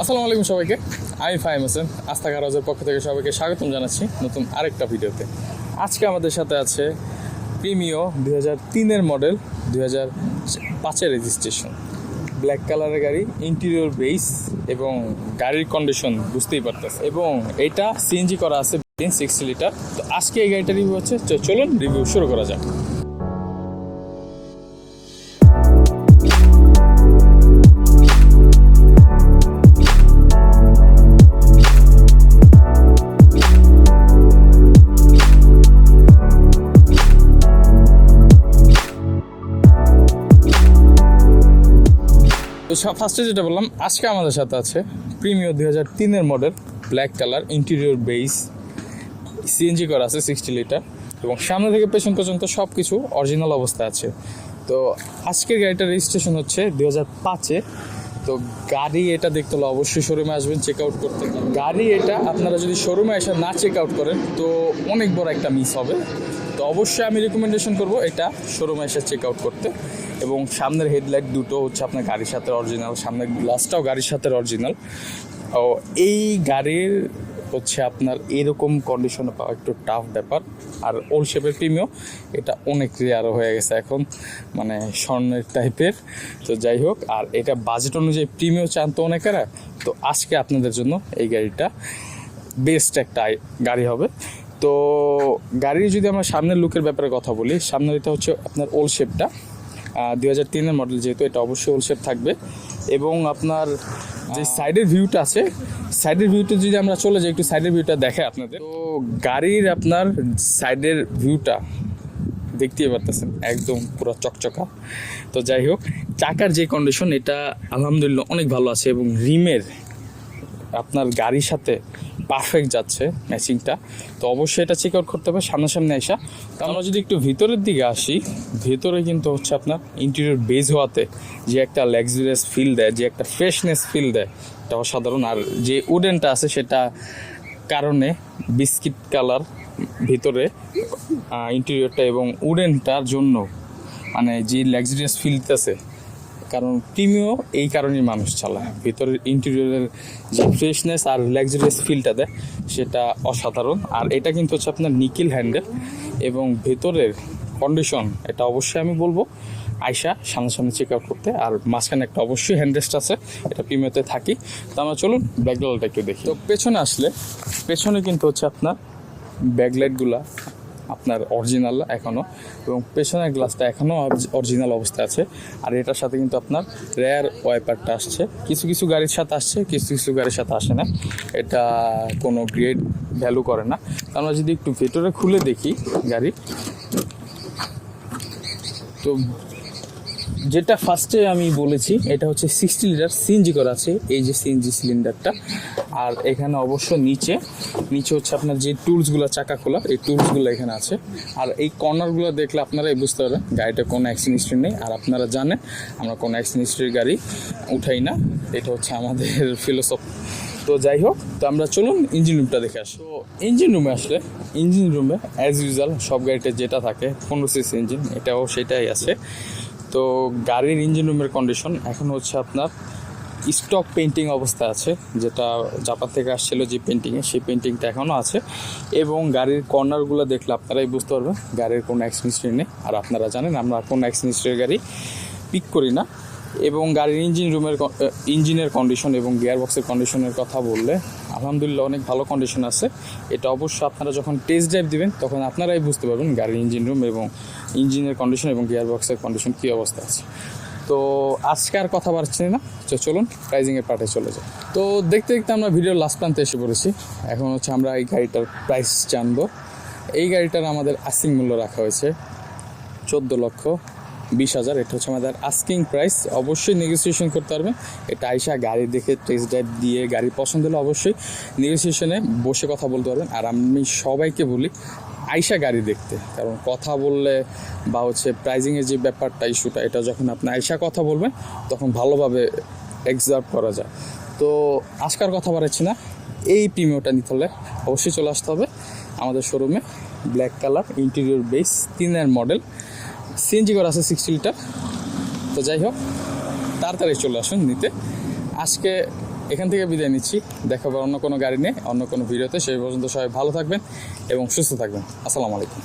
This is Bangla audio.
আসসালামু আলাইকুম সবাইকে। আমি ফাহিম হোসেন, আস্থা গারাজের পক্ষ থেকে সবাইকে স্বাগতম জানাচ্ছি নতুন আরেকটা ভিডিওতে। আজকে আমাদের সাথে আছে প্রিমিও দুই হাজার তিনের মডেল দুই হাজার পাঁচের রেজিস্ট্রেশন ব্ল্যাক কালারের গাড়ি ইন্টেরিয়র বেস এবং গাড়ির কন্ডিশন বুঝতেই পারতেছে এবং এটা সিএনজি করা আছে সিক্সটি লিটার তো আজকে এই গাড়িটা রিভিউ হচ্ছে চলুন রিভিউ শুরু করা যাক। তো ফার্স্টে যেটা বললাম, আজকে আমাদের সাথে আছে প্রিমিও দুই হাজার তিনের model black colour interior base CNG করা আছে সিক্সটি লিটার এবং সামনে থেকে পেছন পর্যন্ত সব কিছু অরিজিনাল অবস্থায় আছে। তো আজকের গাড়িটার রেজিস্ট্রেশন হচ্ছে দুই হাজার পাঁচে। তো গাড়ি এটা দেখতে হলে অবশ্যই শোরুমে আসবেন চেক আউট করতে। গাড়ি এটা আপনারা যদি শোরুমে এসে না চেক আউট করেন, তো অনেক বড় একটা মিস হবে। তো অবশ্যই আমি রেকমেন্ডেশন করব এটা শোরুমে এসে চেক আউট করতে। এবং সামনের হেডলাইট দুটো হচ্ছে আপনার গাড়ির সাথে অরিজিনাল সামনের গ্লাসটাও গাড়ির সাথে অরিজিনাল ও, এই গাড়ির হচ্ছে আপনার এরকম কন্ডিশনে পাওয়া একটু টাফ ব্যাপার। আর ওল্ড শেপের প্রিমিও এটা অনেক রেয়ারও হয়ে গেছে এখন মানে স্বর্ণের টাইপের তো যাই হোক, আর এটা বাজেট অনুযায়ী প্রিমিও চান তো অনেকেরা। তো আজকে আপনাদের জন্য এই গাড়িটা বেস্ট একটা গাড়ি হবে। তো গাড়ির যদি আমরা সামনের লুকের ব্যাপারে কথা বলি, সামনের এটা হচ্ছে আপনার ওল্ড শেপটা দুই হাজার তিনের মডেল যেহেতু এটা অবশ্যই ওল্ড থাকবে। এবং আপনার যে সাইডের ভিউটা আছে সাইডের ভিউটা যদি আমরা চলে যাই, একটু সাইডের ভিউটা দেখে আপনাদের। তো গাড়ির আপনার সাইডের ভিউটা দেখতেই পারতেছেন, একদম পুরো চকচকা। তো যাই হোক, চাকার যে কন্ডিশন এটা আলহামদুলিল্লাহ অনেক ভালো আছে এবং রিমের আপনার গাড়ির সাথে পারফেক্ট যাচ্ছে ম্যাচিংটা। তো অবশ্যই এটা চেক আউট করতে হবে সামনাসামনি আসা তো আমরা যদি একটু ভিতরের দিকে আসি, ভেতরে কিন্তু হচ্ছে আপনার ইন্টেরিয়র বেজ হওয়াতে যে একটা লাক্সারিয়াস ফিল দেয়, যে একটা ফ্রেশনেস ফিল দেয়, এটা অসাধারণ। আর যে উডেনটা আছে সেটা কারণে বিস্কিট কালার ভিতরে ইন্টেরিয়রটা এবং উডেনটার জন্য মানে যে লাক্সারিয়াস ফিল দিতেছে কারণ প্রিমিও এই কারণেই মানুষ চালায়। ভিতরের ইন্টেরিয়রের যে ফ্রেশনেস আর লাক্সারিয়াস ফিলটা দেয়, সেটা অসাধারণ। আর এটা কিন্তু হচ্ছে আপনার নিকিল হ্যান্ডেল এবং ভেতরের কন্ডিশন এটা অবশ্যই আমি বলব। আয়সা সামনাসামনি চেক আউট করতে। আর মাঝখানে একটা অবশ্যই হ্যান্ডরেস্ট আছে, এটা প্রিমিওতে থাকি। তো আমরা চলুন ব্যাকলাইটটা একটু দেখি। তো পেছনে আসলে, পেছনে কিন্তু হচ্ছে আপনার ব্যাকলাইটগুলা আপনার অরিজিনাল এখনও এবং পেছনের গ্লাসটা এখনও অরিজিনাল অবস্থায় আছে। আর এটার সাথে কিন্তু আপনার রেয়ার ওয়াইপারটা আসছে। কিছু কিছু গাড়ির সাথে আসছে, কিছু কিছু গাড়ির সাথে আসে না। এটা কোনো গ্রেড ভ্যালু করে না। আমরা যদি একটু ভেতরে খুলে দেখি গাড়ি। তো যেটা ফার্স্টে আমি বলেছি, এটা হচ্ছে সিক্সটি লিটার সিএনজি করা আছে, এই যে সিএনজি সিলিন্ডারটা আর এখানে অবশ্য নিচে নিচে হচ্ছে আপনার যে টুলসগুলো চাকা খোলা, এই টুলসগুলো এখানে আছে। আর এই কর্নারগুলো দেখলে আপনারাই বুঝতে পারবেন, গাড়িটা কোনো অ্যাক্সিডেন্ট হিস্ট্রি নেই। আর আপনারা জানেন, আমরা কোনো অ্যাক্সিডেন্ট হিস্ট্রির গাড়ি উঠাই না। এটা হচ্ছে আমাদের ফিলোসফি তো যাই হোক, তো আমরা চলুন ইঞ্জিন রুমটা দেখে আসি। তো ইঞ্জিন রুমে আসলে ইঞ্জিন রুমে অ্যাজ ইউজুয়াল সব গাড়িতে যেটা থাকে, পনেরো সিসি ইঞ্জিন এটাও সেটাই আছে। তো গাড়ির ইঞ্জিন রুমের কন্ডিশন এখন হচ্ছে আপনার স্টক পেন্টিং অবস্থা আছে, যেটা জাপান থেকে আসছিল যে পেন্টিংয়ে সেই পেন্টিংটা এখনও আছে। এবং গাড়ির কর্নারগুলো দেখলে আপনারাই বুঝতে পারবেন, গাড়ির কোনো অ্যাক্সিডেন্ট নেই। আর আপনারা জানেন, আমরা কোনো অ্যাক্সিডেন্টের গাড়ি পিক করি না। এবং গাড়ির ইঞ্জিন রুমের ইঞ্জিনের কন্ডিশন এবং গিয়ার বক্সের কন্ডিশনের কথা বললে, আলহামদুলিল্লাহ অনেক ভালো কন্ডিশন আছে। এটা অবশ্য আপনারা যখন টেস্ট ড্রাইভ দিবেন, তখন আপনারাই বুঝতে পারবেন গাড়ির ইঞ্জিন রুম এবং ইঞ্জিনের কন্ডিশন এবং গিয়ার বক্সের কন্ডিশন কী অবস্থা আছে। তো আজকে আর কথা বাড়ছি না, তো চলুন প্রাইজিংয়ের পার্টে চলে যাই। তো দেখতে দেখতে আমরা ভিডিওর লাস্ট প্রান্তে এসে পড়েছি। এখন হচ্ছে আমরা এই গাড়িটার প্রাইস জানব। এই গাড়িটার আমাদের আস্তিক মূল্য রাখা হয়েছে চোদ্দ লক্ষ বিশ হাজার, এটা হচ্ছে আমাদের আস্কিং প্রাইস অবশ্যই নেগোসিয়েশন করতে পারবেন এটা আইসা গাড়ি দেখে টেস্ট ড্রাইভ দিয়ে গাড়ি পছন্দ হলে অবশ্যই নেগোসিয়েশনে বসে কথা বলতে পারবেন। আর আমি সবাইকে বলি, আইসা গাড়ি দেখতে। কারণ কথা বললে বা হচ্ছে প্রাইজিংয়ের যে ব্যাপারটা ইস্যুটা এটা যখন আপনি আইসা কথা বলবেন, তখন ভালোভাবে এক্সার্ভ করা যায়। তো আজকার কথা বাড়াচ্ছি না। এই প্রিমিয়টা নিতে হলে অবশ্যই চলে আসতে হবে আমাদের শোরুমে ব্ল্যাক কালার ইন্টেরিয়র বেস তিনের মডেল সিএনজি করা আছে সিক্সটি লিটার তো যাই হোক, তাড়াতাড়ি চলে আসুন নিতে। আজকে এখান থেকে বিদায় নিচ্ছি। দেখাবো অন্য কোনো গাড়ি নিয়ে, অন্য কোনো ভিডিওতে। সেই পর্যন্ত সবাই ভালো থাকবেন এবং সুস্থ থাকবেন। আসসালামু আলাইকুম।